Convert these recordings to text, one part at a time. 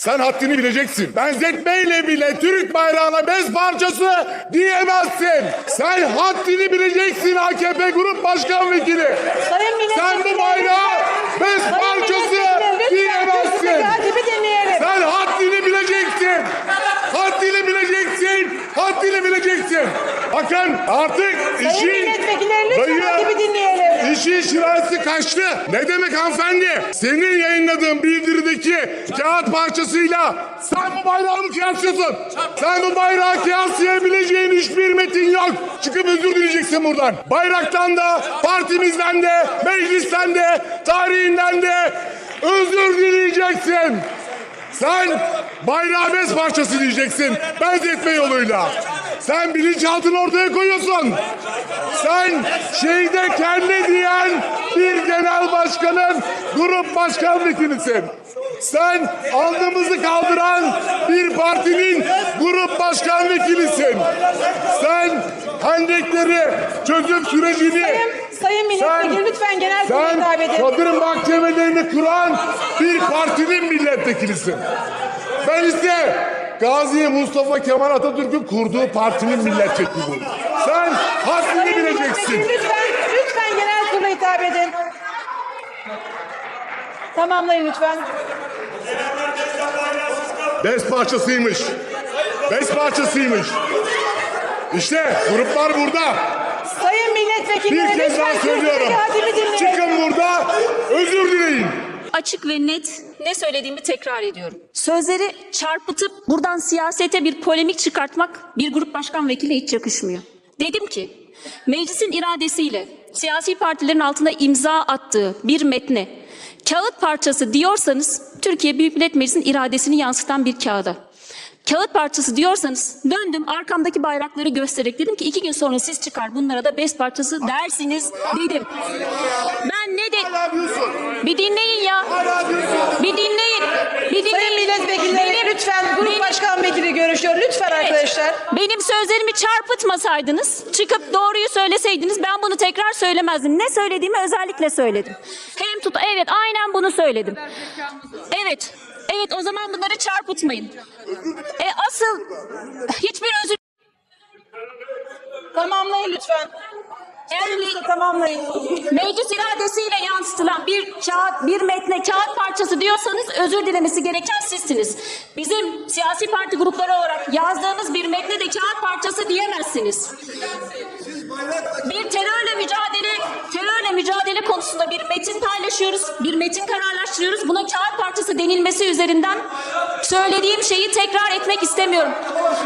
Sen haddini bileceksin. Benzetmeyle bile Türk bayrağına bez parçası diyemezsin. Sen haddini bileceksin AKP Grup Başkan Vekili. Sayın. Sen bu bayrağı bez Sayın parçası diyemezsin. Sen haddini bileceksin. Haddini bileceksin. Haddini bileceksin. Bakın artık Sayın işin milletvekilleri lütfen Dayı, Hatibi dinleyelim. İşin şirası kaçtı. Ne demek hanımefendi? Senin yayınladığın bildirideki kağıt parçasıyla sen bu bayrağı mı kıyaslıyorsun? Sen bu bayrağı kıyaslayabileceğin hiçbir metin yok. Çıkıp özür dileyeceksin buradan. Bayraktan da, partimizden de, meclisten de, tarihinden de özür dileyeceksin. Sen bayrağı bez parçası diyeceksin. Benzetme yoluyla. Sen bilinçaltını ortaya koyuyorsun. Sen şeyde kendi diyen bir genel başkanın grup başkan vekilisin. Sen alnımızı kaldıran bir partinin grup başkan vekilisin. Sen hendekleri çözüm sürecini Sayın milletvekili lütfen genel kurula sen hitap edin. kadın mahkemelerini kuran bir partinin milletvekilisin. Ben ise Gazi Mustafa Kemal Atatürk'ün kurduğu partinin milletvekiliyim. Sen haddini bileceksin. lütfen, lütfen genel kurula hitap edin. Tamamlayın lütfen. Bez parçasıymış. Bez parçasıymış. İşte gruplar burada. Sayın milletvekili Bir kez daha söylüyorum. Çıkın burada özür dileyin. açık ve net ne söylediğimi tekrar ediyorum. Sözleri çarpıtıp buradan siyasete bir polemik çıkartmak bir grup başkan vekili hiç yakışmıyor. Dedim ki meclisin iradesiyle siyasi partilerin altına imza attığı bir metne kağıt parçası diyorsanız Türkiye Büyük Millet Meclisi'nin iradesini yansıtan bir kağıda. Kağıt parçası diyorsanız döndüm arkamdaki bayrakları göstererek dedim ki iki gün sonra siz çıkar bunlara da bez parçası dersiniz dedim. Ben ne dedim? Bir dinleyin ya. Bir dinleyin. Bir dinleyin. Sayın milletvekilleri Benim- lütfen grup benim- başkan vekili görüşüyor. Lütfen arkadaşlar. Benim sözlerimi çarpıtmasaydınız, çıkıp doğruyu söyleseydiniz ben bunu tekrar söylemezdim. Ne söylediğimi özellikle söyledim. Hem tut, evet aynen bunu söyledim. Evet, evet o zaman bunları çarpıtmayın. E asıl hiçbir özür Tamamlayın lütfen. Yani Tamamlayın. meclis iradesiyle yansıtılan bir kağıt, bir metne kağıt parçası diyorsanız özür dilemesi gereken sizsiniz. Bizim siyasi parti grupları olarak yazdığımız bir metne de kağıt parçası diyemezsiniz. Bir terörle mücadele, mücadele konusunda bir metin paylaşıyoruz, bir metin kararlaştırıyoruz. Buna kağıt parçası denilmesi üzerinden söylediğim şeyi tekrar etmek istemiyorum.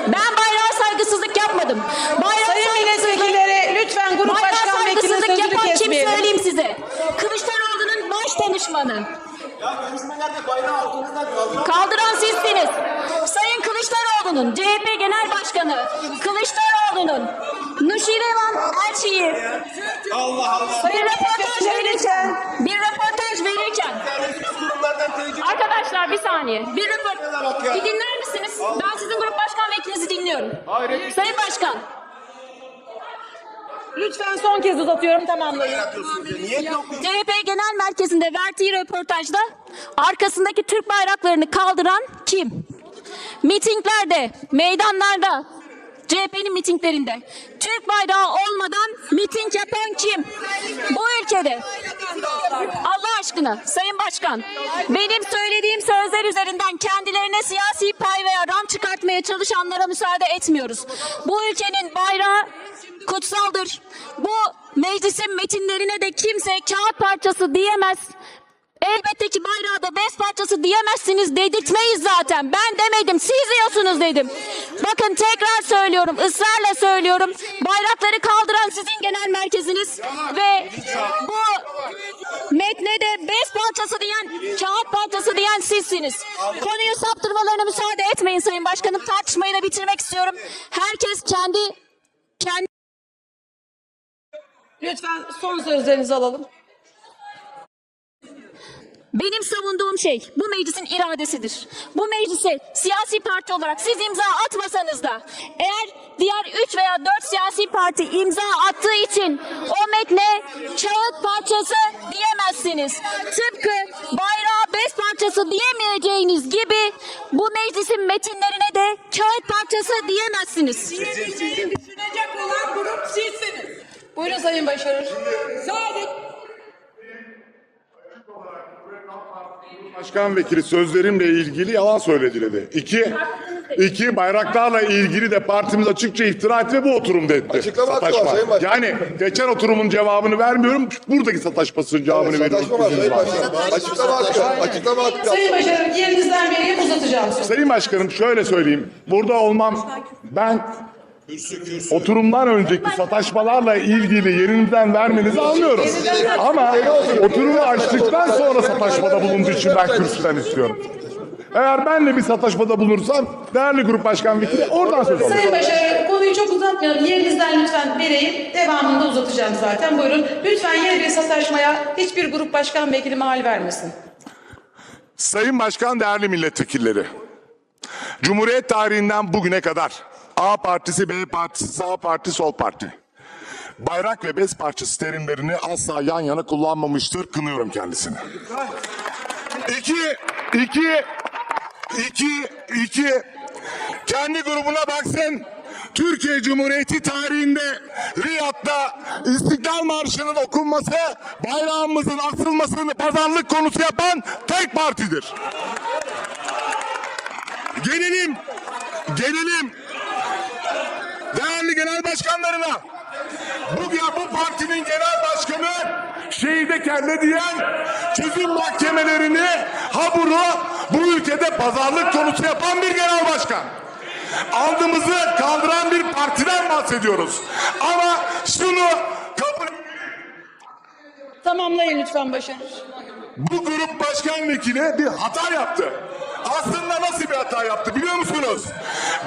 Ben bayrağa saygısızlık yapmadım. Bayrağa Sayın saygısızlık- milletvekilleri lütfen grup başkan vekilinin saygısızlık sözünü yapan kim kesmeyelim. söyleyeyim size. Kılıçdaroğlu'nun baş danışmanı. Kaldıran sizsiniz. Sayın Kılıçdaroğlu'nun, CHP Genel Başkanı, Kılıçdaroğlu'nun, Nuşirevan Elçi'yi bir röportaj verirken, bir röportaj verirken, arkadaşlar bir saniye, bir röportaj, bir dinler misiniz? Ben sizin grup başkan vekilinizi dinliyorum. Sayın Başkan, Lütfen son kez uzatıyorum tamamlayın. CHP Genel Merkezi'nde verdiği röportajda arkasındaki Türk bayraklarını kaldıran kim? Mitinglerde, meydanlarda, CHP'nin mitinglerinde Türk bayrağı olmadan miting yapan kim? Bu ülkede. Allah aşkına Sayın Başkan, benim söylediğim sözler üzerinden kendilerine siyasi pay veya rant çıkartmaya çalışanlara müsaade etmiyoruz. Bu ülkenin bayrağı kutsaldır. Bu meclisin metinlerine de kimse kağıt parçası diyemez. Elbette ki bayrağı da bez parçası diyemezsiniz dedirtmeyiz zaten. Ben demedim siz diyorsunuz dedim. Bakın tekrar söylüyorum ısrarla söylüyorum. Bayrakları kaldıran sizin genel merkeziniz ve bu metne de bez parçası diyen kağıt parçası diyen sizsiniz. Konuyu saptırmalarına müsaade etmeyin Sayın Başkanım. Tartışmayı da bitirmek istiyorum. Herkes kendi kendi Lütfen son sözlerinizi alalım. Benim savunduğum şey bu meclisin iradesidir. Bu meclise siyasi parti olarak siz imza atmasanız da eğer diğer 3 veya 4 siyasi parti imza attığı için o metne kağıt parçası diyemezsiniz. Tıpkı bayrağı bez parçası parçası diyemeyeceğiniz gibi bu meclisin metinlerine de kağıt parçası diyemezsiniz. Diyebileceğini düşünecek olan grup sizsiniz. Buyurun Sayın Başarır. Sadık Başkan vekili sözlerimle ilgili yalan söyledi dedi. İki, iki bayraklarla ilgili de partimiz açıkça iftira etti ve bu oturumda etti. Açıklama hakkı var. Sayın Başkan. Yani geçen oturumun cevabını vermiyorum. Buradaki sataşmasının cevabını veriyorum. Sataşma var Sayın Başkan. Açıklama hakkı. Açıklama hakkı. Sayın Başarır yerinizden beri uzatacağım sözü. Sayın Başkanım şöyle söyleyeyim. Burada olmam ben oturumdan önceki sataşmalarla ilgili yerinizden vermenizi anlıyorum. Ama oturumu açtıktan sonra sataşmada bulunduğu için ben kürsüden istiyorum. Eğer benle bir sataşmada bulunursam değerli grup başkan vekili oradan söz alırım. Sayın Başarır konuyu çok uzatmayalım. Yerinizden lütfen vereyim. Devamında uzatacağım zaten. Buyurun. Lütfen yeni bir sataşmaya hiçbir grup başkan vekili mahal vermesin. Sayın Başkan, değerli milletvekilleri. Cumhuriyet tarihinden bugüne kadar A partisi, B partisi, sağ parti, sol parti. Bayrak ve bez parçası terimlerini asla yan yana kullanmamıştır. Kınıyorum kendisini. İki, iki, iki, iki. Kendi grubuna baksın. Türkiye Cumhuriyeti tarihinde Riyad'da İstiklal Marşı'nın okunması, bayrağımızın asılmasını pazarlık konusu yapan tek partidir. Gelelim, gelelim genel başkanlarına. Bu, ya bu partinin genel başkanı şehide kelle diyen çözüm mahkemelerini haburu bu ülkede pazarlık konusu yapan bir genel başkan. Aldığımızı kaldıran bir partiden bahsediyoruz. Ama şunu kabul Tamamlayın lütfen Başarır. bu grup başkan vekili bir hata yaptı. Aslında nasıl bir hata yaptı biliyor musunuz?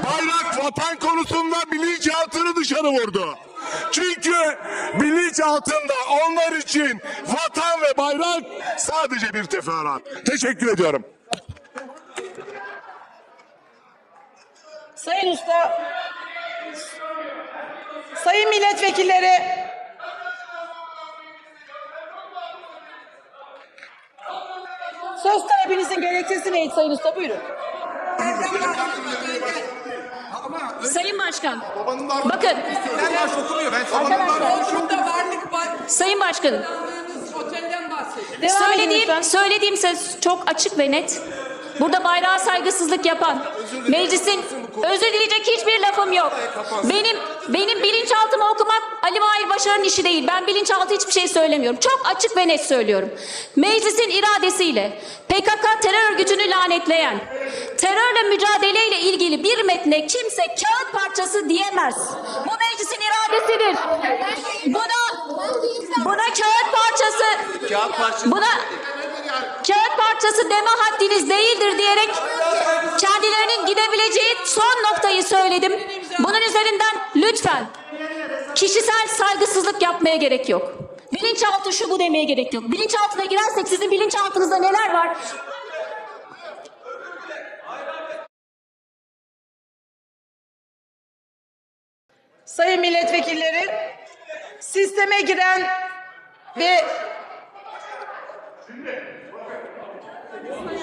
Bayrak vatan konusunda bilinçaltını dışarı vurdu. Çünkü bilinç altında onlar için vatan ve bayrak sadece bir teferruat. Teşekkür ediyorum. Sayın Usta, Sayın milletvekilleri, söz talebinizin gerekçesi neydi Sayın Usta? Buyurun. Sayın Başkan, bakın var. Sayın Başkanım. Devam Söylediğim, söylediğim söz çok açık ve net. Burada bayrağa saygısızlık yapan, meclisin özür dileyecek hiçbir lafım yok. Benim benim bilinçaltımı okumak Ali Mahir Başar'ın işi değil. Ben bilinçaltı hiçbir şey söylemiyorum. Çok açık ve net söylüyorum. Meclisin iradesiyle PKK terör örgütünü lanetleyen, terörle mücadeleyle ilgili bir metne kimse kağıt parçası diyemez. Bu meclisin iradesidir. Buna buna kağıt parçası buna kağıt parçası deme haddiniz değildir diyerek kendilerinin gidebileceği son noktayı söyledim. Bunun üzerinden lütfen kişisel saygısızlık yapmaya gerek yok. Bilinçaltı şu bu demeye gerek yok. Bilinçaltına girersek sizin bilinçaltınızda neler var? Sayın milletvekilleri, sisteme giren ve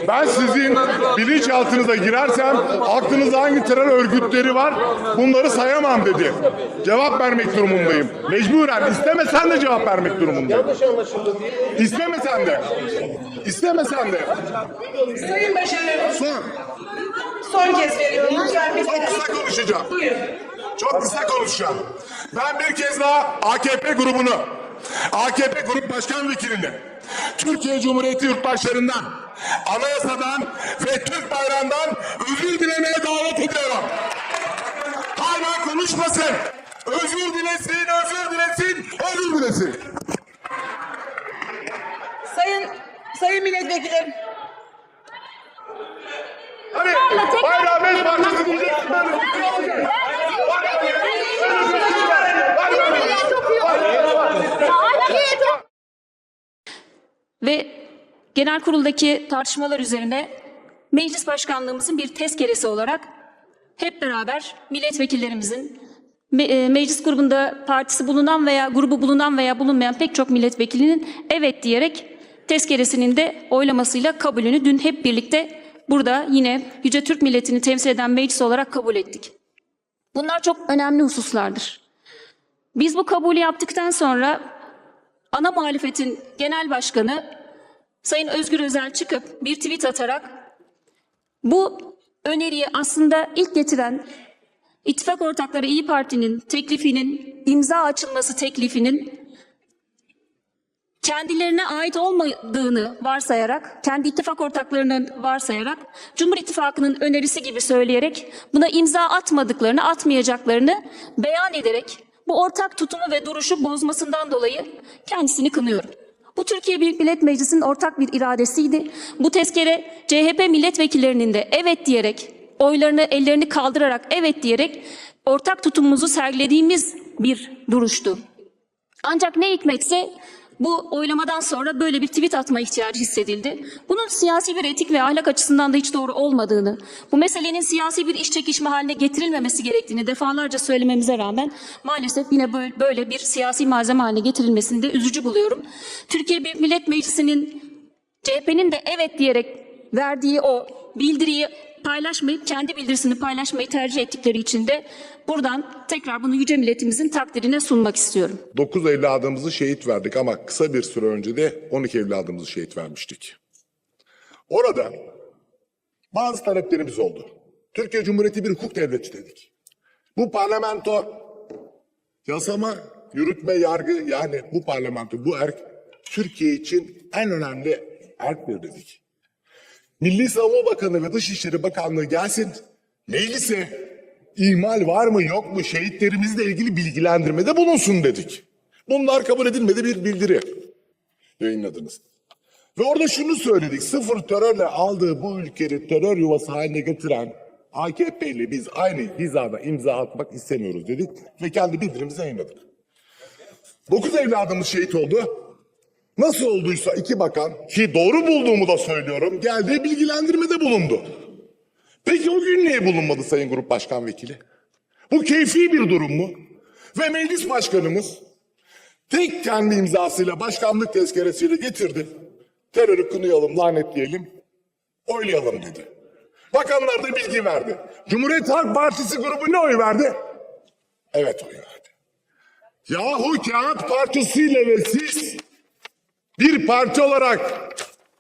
Ben sizin bilinçaltınıza girersem aklınızda hangi terör örgütleri var bunları sayamam dedi. Cevap vermek durumundayım. Mecburen istemesen de cevap vermek durumundayım. İstemesen de. İstemesen de. Sayın Başarır, Son. son kez veriyorum. Lütfen bir Çok kısa konuşacağım. Buyurun. Çok kısa konuşacağım. Ben bir kez daha AKP grubunu, AKP Grup Başkan Vekilini, Türkiye Cumhuriyeti yurttaşlarından, anayasadan ve Türk bayrağından özür dilemeye davet ediyorum. Hala konuşmasın. Özür dilesin, özür dilesin, özür dilesin. Sayın Sayın milletvekillerim, Hani bayrağı beş parçası diyeceksin. Ve genel kuruldaki tartışmalar üzerine meclis başkanlığımızın bir tezkeresi olarak hep beraber milletvekillerimizin me- e, meclis grubunda partisi bulunan veya grubu bulunan veya bulunmayan pek çok milletvekilinin evet diyerek tezkeresinin de oylamasıyla kabulünü dün hep birlikte burada yine Yüce Türk milletini temsil eden meclis olarak kabul ettik. Bunlar çok önemli hususlardır. Biz bu kabulü yaptıktan sonra ana muhalefetin genel başkanı Sayın Özgür Özel çıkıp bir tweet atarak bu öneriyi aslında ilk getiren İttifak ortakları İyi Parti'nin teklifinin imza açılması teklifinin kendilerine ait olmadığını varsayarak, kendi ittifak ortaklarının varsayarak, Cumhur İttifakı'nın önerisi gibi söyleyerek buna imza atmadıklarını, atmayacaklarını beyan ederek bu ortak tutumu ve duruşu bozmasından dolayı kendisini kınıyorum. Bu Türkiye Büyük Millet Meclisi'nin ortak bir iradesiydi. Bu tezkere CHP milletvekillerinin de evet diyerek, oylarını ellerini kaldırarak evet diyerek ortak tutumumuzu sergilediğimiz bir duruştu. Ancak ne hikmetse bu oylamadan sonra böyle bir tweet atma ihtiyacı hissedildi. Bunun siyasi bir etik ve ahlak açısından da hiç doğru olmadığını, bu meselenin siyasi bir iş çekişme haline getirilmemesi gerektiğini defalarca söylememize rağmen maalesef yine böyle, bir siyasi malzeme haline getirilmesini de üzücü buluyorum. Türkiye Büyük Millet Meclisi'nin CHP'nin de evet diyerek verdiği o bildiriyi paylaşmayıp kendi bildirisini paylaşmayı tercih ettikleri için de buradan tekrar bunu yüce milletimizin takdirine sunmak istiyorum. 9 evladımızı şehit verdik ama kısa bir süre önce de 12 evladımızı şehit vermiştik. Orada bazı taleplerimiz oldu. Türkiye Cumhuriyeti bir hukuk devleti dedik. Bu parlamento yasama, yürütme, yargı yani bu parlamento, bu erk Türkiye için en önemli erktir dedik. Milli Savunma Bakanı ve Dışişleri Bakanlığı gelsin, meclise ihmal var mı yok mu şehitlerimizle ilgili bilgilendirmede bulunsun dedik. Bunlar kabul edilmedi bir bildiri yayınladınız. Ve orada şunu söyledik, sıfır terörle aldığı bu ülkeyi terör yuvası haline getiren AKP ile biz aynı hizada imza atmak istemiyoruz dedik ve kendi bildirimizi yayınladık. Dokuz evladımız şehit oldu. Nasıl olduysa iki bakan ki doğru bulduğumu da söylüyorum geldiği bilgilendirmede bulundu. Peki o gün niye bulunmadı Sayın Grup Başkan Vekili? Bu keyfi bir durum mu? Ve meclis başkanımız tek kendi imzasıyla başkanlık tezkeresiyle getirdi. Terörü kınayalım, lanetleyelim, oylayalım dedi. Bakanlar da bilgi verdi. Cumhuriyet Halk Partisi grubu ne oy verdi? Evet oy verdi. Yahu kağıt parçasıyla ve siz bir parti olarak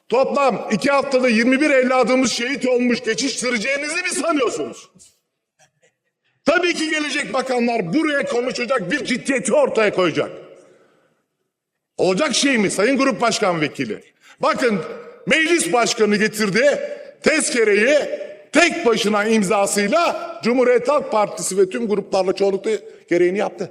toplam iki haftada 21 evladımız şehit olmuş geçiştireceğinizi mi sanıyorsunuz? Tabii ki gelecek bakanlar buraya konuşacak bir ciddiyeti ortaya koyacak. Olacak şey mi Sayın Grup Başkan Vekili? Bakın meclis başkanı getirdi tezkereyi tek başına imzasıyla Cumhuriyet Halk Partisi ve tüm gruplarla çoğunlukla gereğini yaptı.